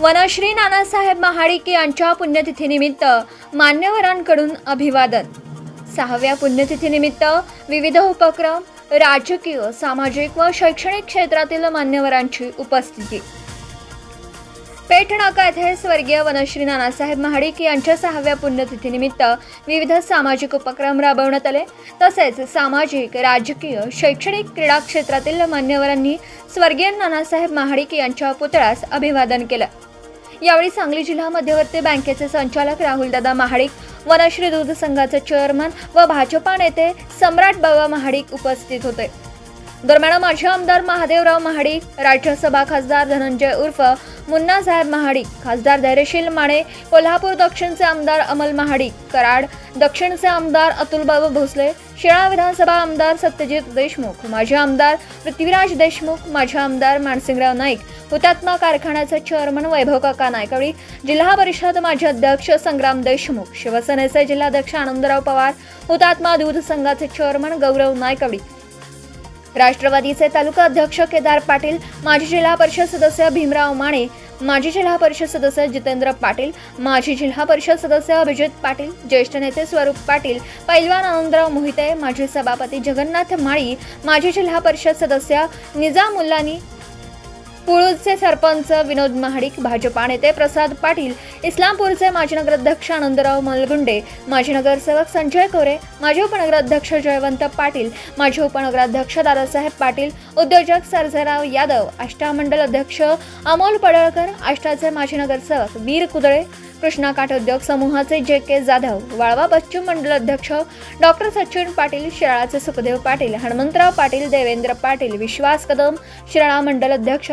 वनश्री नानासाहेब महाडिक यांच्या पुण्यतिथीनिमित्त मान्यवरांकडून अभिवादन. सहाव्या पुण्यतिथीनिमित्त विविध उपक्रम राजकीय सामाजिक व शैक्षणिक क्षेत्रातील मान्यवरांची उपस्थिती. पेठ नाका येथे स्वर्गीय वनश्री नानासाहेब महाडिक यांच्या सहाव्या पुण्यतिथीनिमित्त विविध सामाजिक उपक्रम राबवण्यात आले. तसेच सामाजिक राजकीय शैक्षणिक क्रीडा क्षेत्रातील मान्यवरांनी स्वर्गीय नानासाहेब महाडिक यांच्या पुतळ्यास अभिवादन केलं. यावेळी सांगली जिल्हा मध्यवर्ती बँकेचे संचालक राहुलदादा महाडिक वनश्री दूध संघाचे चेअरमन व भाजपा नेते सम्राट बाबा महाडिक उपस्थित होते. दरम्यान माजी आमदार महादेवराव महाडिक राज्यसभा खासदार धनंजय उर्फ मुन्ना साहेब महाडिक खासदार धैर्यशील माने कोल्हापूर दक्षिणचे आमदार अमल महाडिक कराड दक्षिणचे आमदार अतुलबाबू भोसले शिळा विधानसभा आमदार सत्यजित देशमुख माजी आमदार पृथ्वीराज देशमुख माजी आमदार मानसिंगराव नाईक हुतात्मा कारखान्याचे चेअरमन वैभव काका नायकवडी जिल्हा परिषद माजी अध्यक्ष संग्राम देशमुख शिवसेनेचे जिल्हाध्यक्ष आनंदराव पवार हुतात्मा दूध संघाचे चेअरमन गौरव नायकवडी राष्ट्रवादीचे तालुका अध्यक्ष केदार पाटील माजी जिल्हा परिषद सदस्य भीमराव माने माजी जिल्हा परिषद सदस्य जितेंद्र पाटील माजी जिल्हा परिषद सदस्य अभिजित पाटील ज्येष्ठ नेते स्वरूप पाटील पैलवान आनंदराव मोहिते माजी सभापती जगन्नाथ माळी माजी जिल्हा परिषद सदस्य निजामुल्लानी पुळूजचे सरपंच विनोद महाडिक भाजपा नेते प्रसाद पाटील इस्लामपूरचे माजी नगराध्यक्ष आनंदराव मलगुंडे माजी नगरसेवक संजय कोरे माजी उपनगराध्यक्ष जयवंत पाटील माजी उपनगराध्यक्ष दादासाहेब पाटील उद्योजक सरजेराव यादव आष्टा मंडल अध्यक्ष अमोल पडळकर आष्टाचे माजी नगरसेवक वीर कुदळे कृष्णा काठ उद्योग समूहाचे जे के जाधव वाळवा पश्चिम मंडल अध्यक्ष डॉक्टर सचिन पाटील शिराळाचे सुखदेव पाटील हनुमंतराव पाटील देवेंद्र पाटील विश्वास कदम शिराळा मंडल अध्यक्ष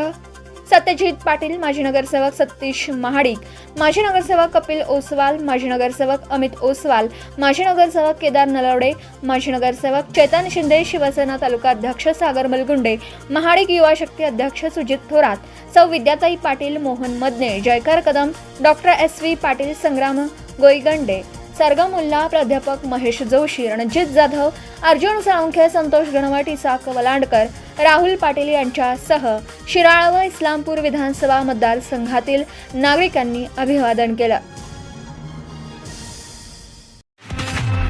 सत्यजित पाटील माजी नगरसेवक सतीश महाडिक माजी नगरसेवक कपिल ओसवाल माजी नगरसेवक अमित ओसवाल माजी नगरसेवक केदार नलवडे माजी नगरसेवक चेतन शिंदे शिवसेना तालुका अध्यक्ष सागर मलगुंडे महाडिक युवा शक्ती अध्यक्ष सुजित थोरात सौ Vidyatai Patil Mohan Madane Jaykar Kadam doctor S V Patil Sangram Goigande Sargamulla प्राध्यापक महेश जोशी रणजित जाधव अर्जुन साळुंखे संतोष गणवट इसाक वलांडकर राहुल पाटील यांच्यासह शिराळा व इस्लामपूर विधानसभा मतदारसंघातील नागरिकांनी अभिवादन केलं.